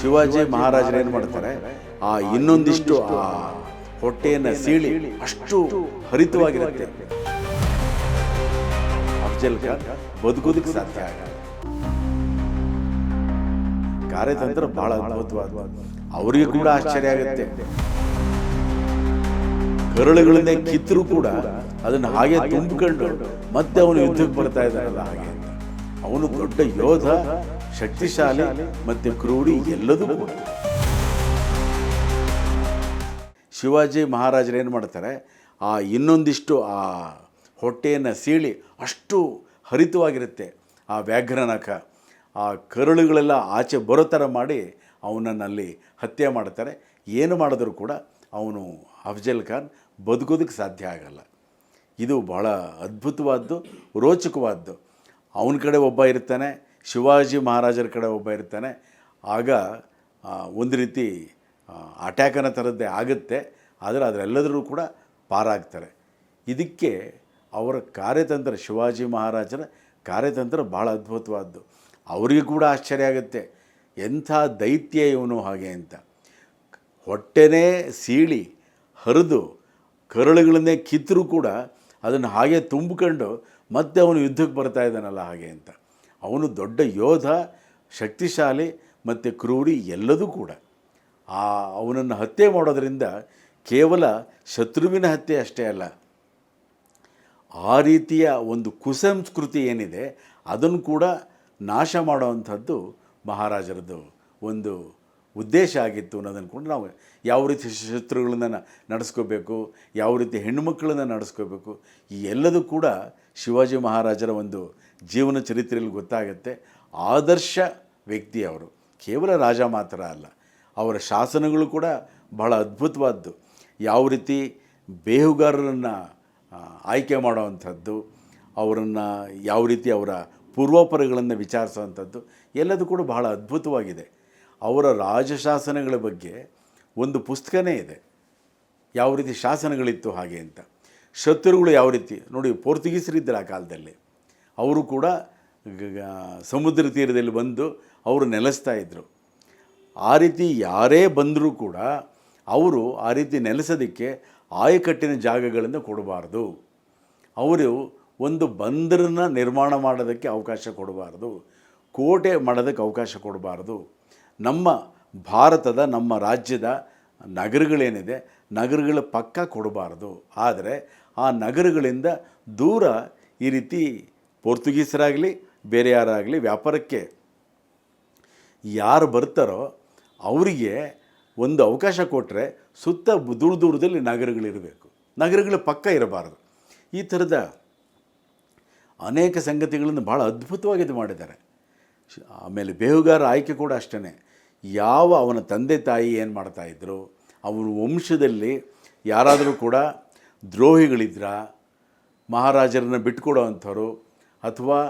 ಶಿವಾಜಿ ಮಹಾರಾಜರು ಏನು ಮಾಡ್ತಾರೆ? ಆ ಇನ್ನೊಂದಿಷ್ಟು ಆ ಹೊಟ್ಟೆಯನ್ನು ಸೀಳಿ ಅಷ್ಟು ಹರಿತವಾಗಿರುತ್ತೆ. ಅಫ್ಜಲ್ ಖಾನ್ ಬದುಕೋದಕ್ಕೆ ಸಾಧ್ಯ ಆಗಲ್ಲ. ಕಾರ್ಯತಂತ್ರ ಬಹಳ ಅದ್ಭುತವಾದ. ಅವರಿಗೆ ಕೂಡ ಆಶ್ಚರ್ಯ ಆಗುತ್ತೆ. ಕರಳುಗಳನ್ನೇ ಕಿತ್ತರೂ ಕೂಡ ಅದನ್ನು ಹಾಗೆ ತುಂಬಿಕೊಂಡು ಮತ್ತೆ ಅವನು ಯುದ್ಧಕ್ಕೆ ಬರ್ತಾ ಇದ್ದಾನಲ್ಲ ಹಾಗೆ ಅವನು ದೊಡ್ಡ ಯೋಧ ಶಕ್ತಿಶಾಲಿ ಮತ್ತು ಕ್ರೂಢಿ ಎಲ್ಲದೂ ಕೂಡ ಶಿವಾಜಿ ಮಹಾರಾಜರು ಏನು ಮಾಡ್ತಾರೆ? ಆ ಇನ್ನೊಂದಿಷ್ಟು ಆ ಹೊಟ್ಟೆಯನ್ನು ಸೀಳಿ ಅಷ್ಟು ಹರಿತವಾಗಿರುತ್ತೆ ಆ ವ್ಯಾಘ್ರನಖ ಆ ಕರುಳುಗಳೆಲ್ಲ ಆಚೆ ಬರೋ ಥರ ಮಾಡಿ ಅವನನ್ನು ಅಲ್ಲಿ ಹತ್ಯೆ ಮಾಡ್ತಾರೆ. ಏನು ಮಾಡಿದ್ರು ಕೂಡ ಅವನು ಅಫ್ಜಲ್ ಖಾನ್ ಬದುಕೋದಕ್ಕೆ ಸಾಧ್ಯ ಆಗಲ್ಲ. ಇದು ಭಾಳ ಅದ್ಭುತವಾದ್ದು, ರೋಚಕವಾದ್ದು. ಅವನ ಕಡೆ ಒಬ್ಬ ಇರ್ತಾನೆ ಶಿವಾಜಿ ಮಹಾರಾಜರ ಕಡೆ ಒಬ್ಬ ಇರ್ತಾನೆ. ಆಗ ಒಂದು ರೀತಿ ಅಟ್ಯಾಕ್ ಅನ್ನೋ ಥರದ್ದೇ ಆಗುತ್ತೆ. ಆದರೆ ಅದರೆಲ್ಲದರೂ ಕೂಡ ಪಾರಾಗ್ತಾರೆ. ಇದಕ್ಕೆ ಅವರ ಕಾರ್ಯತಂತ್ರ, ಶಿವಾಜಿ ಮಹಾರಾಜರ ಕಾರ್ಯತಂತ್ರ ಭಾಳ ಅದ್ಭುತವಾದ್ದು. ಅವರಿಗೆ ಕೂಡ ಆಶ್ಚರ್ಯ ಆಗುತ್ತೆ. ಎಂಥ ದೈತ್ಯ ಇವನು ಹಾಗೆ ಅಂತ. ಹೊಟ್ಟೆನೇ ಸೀಳಿ, ಹರಿದು, ಕರಳುಗಳನ್ನೇ ಕಿತ್ತರೂ ಕೂಡ ಅದನ್ನು ಹಾಗೆ ತುಂಬಿಕೊಂಡು ಮತ್ತೆ ಅವನು ಯುದ್ಧಕ್ಕೆ ಬರ್ತಾ ಇದ್ದಾನಲ್ಲ ಹಾಗೆ ಅಂತ. ಅವನು ದೊಡ್ಡ ಯೋಧ, ಶಕ್ತಿಶಾಲಿ ಮತ್ತು ಕ್ರೂರಿ ಎಲ್ಲದೂ ಕೂಡ. ಆ ಅವನನ್ನು ಹತ್ಯೆ ಮಾಡೋದರಿಂದ ಕೇವಲ ಶತ್ರುವಿನ ಹತ್ಯೆ ಅಷ್ಟೇ ಅಲ್ಲ, ಆ ರೀತಿಯ ಒಂದು ಕುಸಂಸ್ಕೃತಿ ಏನಿದೆ ಅದನ್ನು ಕೂಡ ನಾಶ ಮಾಡುವಂಥದ್ದು ಮಹಾರಾಜರದ್ದು ಒಂದು ಉದ್ದೇಶ ಆಗಿತ್ತು ಅನ್ನೋದನ್ನು ಕೂಡ ನಾವು ಯಾವ ರೀತಿ ಶತ್ರುಗಳನ್ನ ನಡೆಸ್ಕೋಬೇಕು, ಯಾವ ರೀತಿ ಹೆಣ್ಣುಮಕ್ಕಳನ್ನ ನಡೆಸ್ಕೋಬೇಕು, ಈ ಎಲ್ಲದೂ ಕೂಡ ಶಿವಾಜಿ ಮಹಾರಾಜರ ಒಂದು ಜೀವನ ಚರಿತ್ರೆಯಲ್ಲಿ ಗೊತ್ತಾಗುತ್ತೆ. ಆದರ್ಶ ವ್ಯಕ್ತಿ ಅವರು. ಕೇವಲ ರಾಜ ಮಾತ್ರ ಅಲ್ಲ, ಅವರ ಶಾಸನಗಳು ಕೂಡ ಬಹಳ ಅದ್ಭುತವಾದ್ದು. ಯಾವ ರೀತಿ ಬೇಹುಗಾರರನ್ನು ಆಯ್ಕೆ ಮಾಡುವಂಥದ್ದು, ಅವರನ್ನು ಯಾವ ರೀತಿ ಅವರ ಪೂರ್ವಾಪರಗಳನ್ನು ವಿಚಾರಿಸುವಂಥದ್ದು, ಎಲ್ಲದೂ ಕೂಡ ಬಹಳ ಅದ್ಭುತವಾಗಿದೆ. ಅವರ ರಾಜಶಾಸನಗಳ ಬಗ್ಗೆ ಒಂದು ಪುಸ್ತಕನೇ ಇದೆ. ಯಾವ ರೀತಿ ಶಾಸನಗಳಿತ್ತು ಹಾಗೆ ಅಂತ. ಶತ್ರುಗಳು ಯಾವ ರೀತಿ, ನೋಡಿ ಪೋರ್ಚುಗೀಸರಿದ್ದರು ಆ ಕಾಲದಲ್ಲಿ. ಅವರು ಕೂಡ ಸಮುದ್ರ ತೀರದಲ್ಲಿ ಬಂದು ಅವರು ನೆಲೆಸ್ತಾ ಇದ್ದರು ಆ ರೀತಿ ಯಾರೇ ಬಂದರೂ ಕೂಡ ಅವರು ಆ ರೀತಿ ನೆಲೆಸೋದಕ್ಕೆ ಆಯಕಟ್ಟಿನ ಜಾಗಗಳನ್ನು ಕೊಡಬಾರ್ದು. ಅವರು ಒಂದು ಬಂದರನ್ನ ನಿರ್ಮಾಣ ಮಾಡೋದಕ್ಕೆ ಅವಕಾಶ ಕೊಡಬಾರ್ದು. ಕೋಟೆ ಮಾಡೋದಕ್ಕೆ ಅವಕಾಶ ಕೊಡಬಾರ್ದು. ನಮ್ಮ ಭಾರತದ, ನಮ್ಮ ರಾಜ್ಯದ ನಗರಗಳೇನಿದೆ, ನಗರಗಳ ಪಕ್ಕ ಕೊಡಬಾರ್ದು. ಆದರೆ ಆ ನಗರಗಳಿಂದ ದೂರ ಈ ರೀತಿ ಪೋರ್ಚುಗೀಸರಾಗಲಿ ಬೇರೆ ಯಾರಾಗಲಿ ವ್ಯಾಪಾರಕ್ಕೆ ಯಾರು ಬರ್ತಾರೋ ಅವರಿಗೆ ಒಂದು ಅವಕಾಶ ಕೊಟ್ಟರೆ ಸುತ್ತ ದೂರ ದೂರದಲ್ಲಿ ನಗರಗಳಿರಬೇಕು. ನಗರಗಳ ಪಕ್ಕ ಇರಬಾರದು. ಈ ಥರದ ಅನೇಕ ಸಂಗತಿಗಳನ್ನು ಭಾಳ ಅದ್ಭುತವಾಗಿ ಇದು ಮಾಡಿದ್ದಾರೆ. ಆಮೇಲೆ ಬೇಹುಗಾರ ಆಯ್ಕೆ ಕೂಡ ಅಷ್ಟೇ ಯಾವ ಅವನ ತಂದೆ ತಾಯಿ ಏನು ಮಾಡ್ತಾಯಿದ್ರು ಅವನ ವಂಶದಲ್ಲಿ ಯಾರಾದರೂ ಕೂಡ ದ್ರೋಹಿಗಳಿದ್ರ, ಮಹಾರಾಜರನ್ನು ಬಿಟ್ಕೊಡೋ ಅಂಥವ್ರು ಅಥವಾ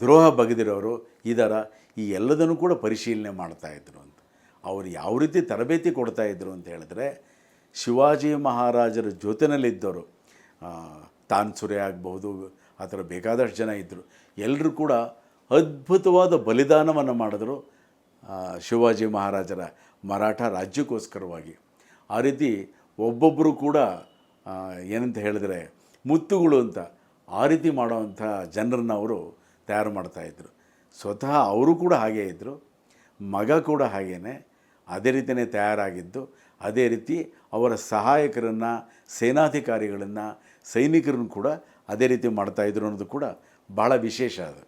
ದ್ರೋಹ ಬಗೆದಿರೋರು ಇದರ, ಈ ಎಲ್ಲದನ್ನು ಕೂಡ ಪರಿಶೀಲನೆ ಮಾಡ್ತಾಯಿದ್ರು ಅಂತ. ಅವರು ಯಾವ ರೀತಿ ತರಬೇತಿ ಕೊಡ್ತಾಯಿದ್ರು ಅಂತ ಹೇಳಿದ್ರೆ, ಶಿವಾಜಿ ಮಹಾರಾಜರ ಜೊತೆನಲ್ಲಿದ್ದವರು ತಾನ್ಸುರೆ ಆಗ್ಬೋದು ಆ ಥರ ಬೇಕಾದಷ್ಟು ಜನ ಇದ್ದರು ಎಲ್ಲರೂ ಕೂಡ ಅದ್ಭುತವಾದ ಬಲಿದಾನವನ್ನು ಮಾಡಿದ್ರು ಶಿವಾಜಿ ಮಹಾರಾಜರ ಮರಾಠ ರಾಜ್ಯಕ್ಕೋಸ್ಕರವಾಗಿ. ಆ ರೀತಿ ಒಬ್ಬೊಬ್ಬರು ಕೂಡ ಏನಂತ ಹೇಳಿದ್ರೆ, ಮುತ್ತುಗಳು ಅಂತ ಆ ರೀತಿ ಮಾಡುವಂಥ ಜನರನ್ನು ಅವರು ತಯಾರು ಮಾಡ್ತಾಯಿದ್ರು ಸ್ವತಃ ಅವರು ಕೂಡ ಹಾಗೇ ಇದ್ದರು ಮಗ ಕೂಡ ಹಾಗೇ ಅದೇ ರೀತಿಯೇ ತಯಾರಾಗಿದ್ದು, ಅದೇ ರೀತಿ ಅವರ ಸಹಾಯಕರನ್ನು, ಸೇನಾಧಿಕಾರಿಗಳನ್ನು, ಸೈನಿಕರನ್ನು ಕೂಡ ಅದೇ ರೀತಿ ಮಾಡ್ತಾಯಿದ್ರು ಅನ್ನೋದು ಕೂಡ ಭಾಳ ವಿಶೇಷ ಅದು.